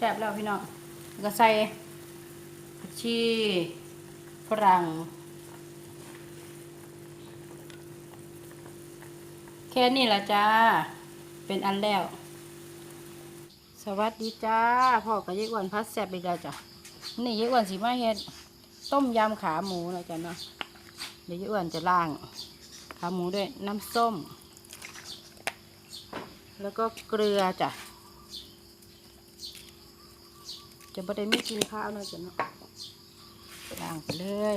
แซ่บแล้วพี่น้องก็ใส่ผักชีฝรั่งแค่นี้ละจ้า เป็นอันแล้ว สวัสดีจ้าพ่อกับยายอ้วนพัดแซ่บอีกแล้วจ้ะนี่ยายอ้วนสิมาเฮ็ดต้มยำขาหมูนะจ้ะเนาะเดี๋ยวยายอ้วนจะล่าง ขาหมูด้วยน้ำส้ม แล้วก็เกลือจ้ะ จะบ่ได้ไม่กินข้าวนะจ้ะเนาะล้างไปเลย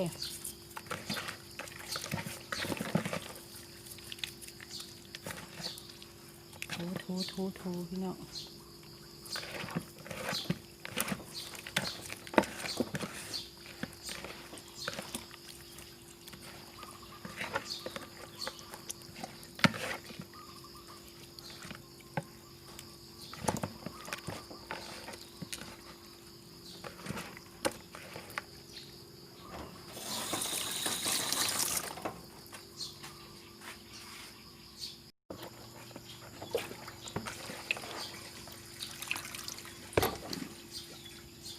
ทูทูทูทูพี่น้อง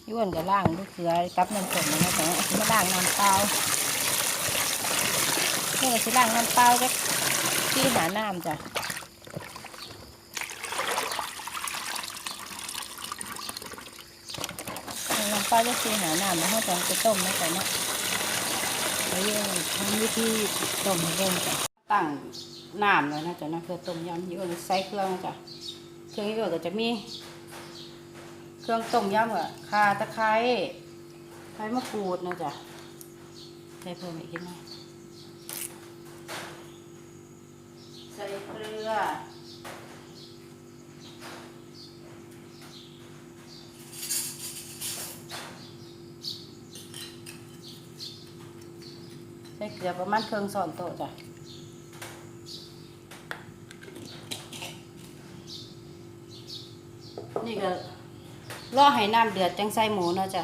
ย้วนกับล่างด้วยเกลือกับน้ำส้มนะแต่มาล่างน้ำเปล่าเนี่ก็สิล่างน้ำเปล่าก็ที่หาน้ำจ้ะน้ำเปล่าจะที่หาน้ำแล้วเขาจะไปต้มนะแต่เนาะแล้วยังทำวิธีต้มให้เบิ่งจ้ะตั้งน้ำเลยนะจ๊ะนะคือต้มยำยี่ห้อใส่เครื่องจ้ะเครื่องยี่ห้ก็จะมี เครื่องต้มยำอะข่าตะไคร้ใบมะกรูดนะจ๊ะใส่เพิ่มอีกนิดหน่อยใส่เกลือใส่เกลือประมาณเครื่องสอนโตจ้ะนี่ก็ รอให้น้ำเดือดจังใส่หมูเนาะจ้ะ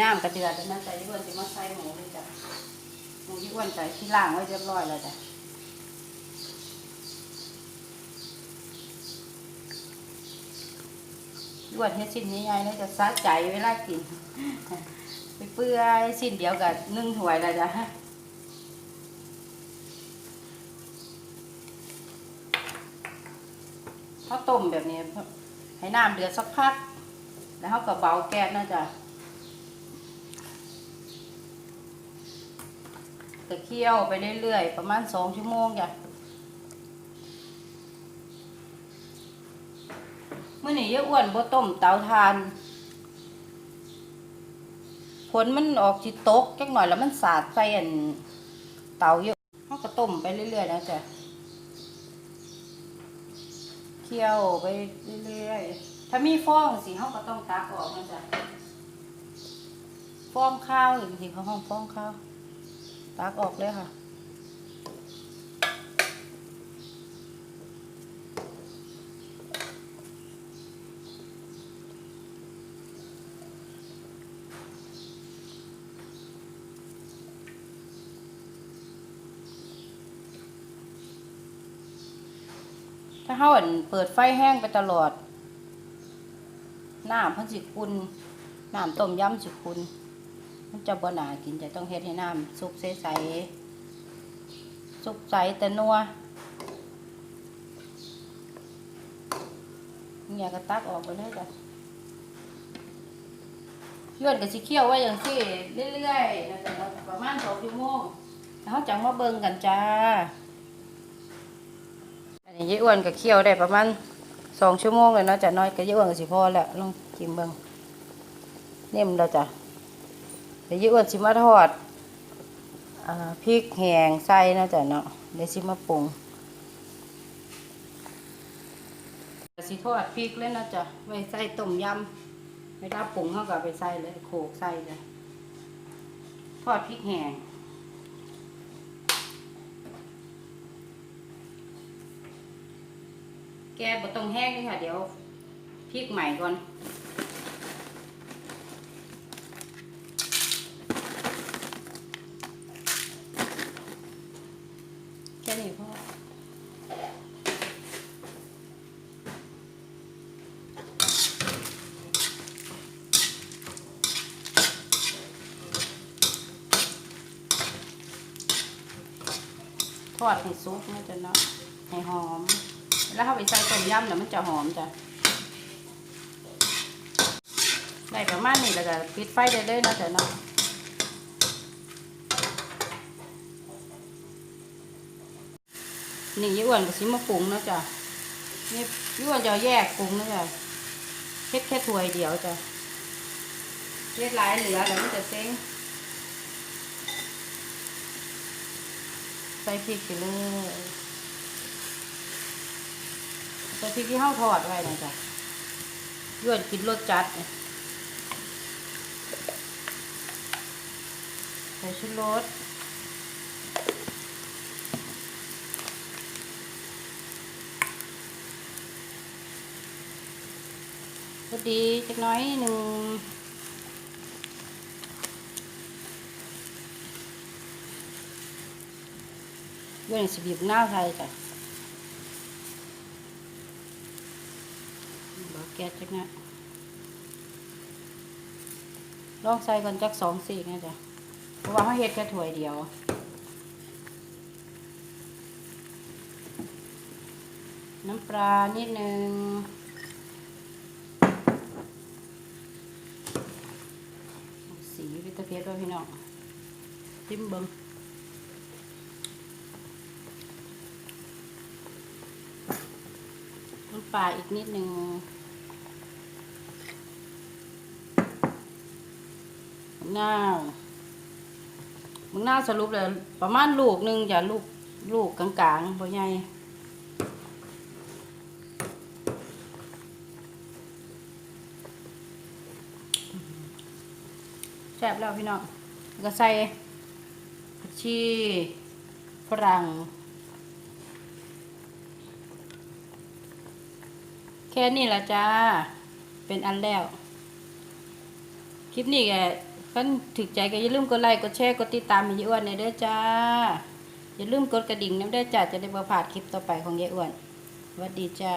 น้ำกระเดือดแล้วนะจ๊ะยี่อ้วนจะมาใส่หมูเลยจ้ะหมูยี่อ้วนใส่ที่ล่างไว้เรียบร้อยแล้วจ้ะยี่อ้วนเฮ็ดชิ้นนี้ใหญ่เลยจะสะใจเวลากินไปเปื่อยชิ้นเดียวกับนึ่งถ้วยแล้วจ้ะเขาต้มแบบนี้ ให้น้ำเดือดสักพัก แล้วเขาก็เบาแก๊สนะจ๊ะตะเคี่ยวไปเรื่อยๆ ประมาณสองชั่วโมงจ้ะเมื่อนี้ยายอ้วนบ่ต้มเตาทานผลมันออกจิตกจักหน่อยแล้วมันสาดใส่อันเตาเยอะเขาก็ต้มไปเรื่อยๆนะจ๊ะ เคี่ยวไปเรื่อยๆ ถ้ามีฟองสีเขาก็ต้องตักออกนจะฟองข้าวหริงๆเขาห้องฟองข้าว ตักออกเลยค่ะ ถ้าเขาอันเปิดไฟแห้งไปตลอดน้ำเพันสิคุนน้ำต้มยำสิคุนมันจะบ่หนากินจะต้องเฮ็ดให้น้ำซุปใสๆซุปใสแต่นัวเนี่ยก็ตักออกไปเลยจ้ะย้วนกับสิเคี่ยวไว้อย่างที่เรื่อยๆนะจ๊ะประมาณสองชั่วโมงแล้วเขาจังมาเบิ่งกันจ้า นี้ยายอ้วนกับเคี่ยวได้ประมาณสองชั่วโมงเลยเนาะจ้ะน้อยกับยายอ้วนก็สิพอแล้วลองกินเบิ่งนิ่มแล้วจ้ะเดี๋ยวยายอ้วนสิมาทอดอพริกแห้งใส่เนาะจ้ะเนาะเดี๋ยวสิมาปรุงสิทอดพริกเลยนาะจ้ะไว้ใส่ต้มยำไม่ได้ปรุงเขาก็เอาไปใส่เลยโขลกใส่เลยทอดพริกแห้ง แกบดตรงแห้งนี่ค่ะ เดี๋ยวพริกใหม่ก่อน แค่นี้พอทอดให้ซุปนะจ๊ะเนาะให้หอม แล้วเข้าไปใส่ต้มยำแล้วมันจะหอมจ้ะได้ประมาณนี้แล้วก็ปิดไฟได้เลยนะจ๊ะเนาะนี่ยี่อ้วนก็สิมาปรุงนะจ๊ะนี่ยี่อ้วนจะแยกปรุงนะจ๊ะเฮ็ดแค่ถ้วยเดียวจ้ะเฮ็ดหลายเหลือแล้วมันจะเซ็งใส่พริกไปเลย ใส่พริกที่ห้าทอดไว้นะจ๊ะย้วนกินรสจัดใส่ชุดรสพอดีจักน้อยหนึ่งเรื่องสิบีบหน้าไทยจ้ะบอก แก๊สจักนะลองใส่ก่อนจักสองสี่นะจ้ะเพราะว่าเขาเฮ็ดแค่ถ้วยเดียวน้ำปลานิดนึงสีวิตาเพชรด้วยพี่น้องจิ้มเบิ้งน้ำปลาอีกนิดหนึ่งมะ นาวมะนาสรุปเลยประมาณลูกหนึ่งอย่าลูกลูกกลางๆบ่ใหญ่แซ่บแล้วพี่น้องก็ใส่ผักชีฝรั่งแค่นี้ละจ้า เป็นอันแล้ว คลิปนี้แก คันถึกใจก็อย่าลืมกดไลค์กดแชร์กดติดตามยายอ้วนในเด้อจ้า อย่าลืมกดกระดิ่งน้ำได้จ้าจะได้บ่พลาดคลิปต่อไปของยายอ้วนสวัสดีจ้า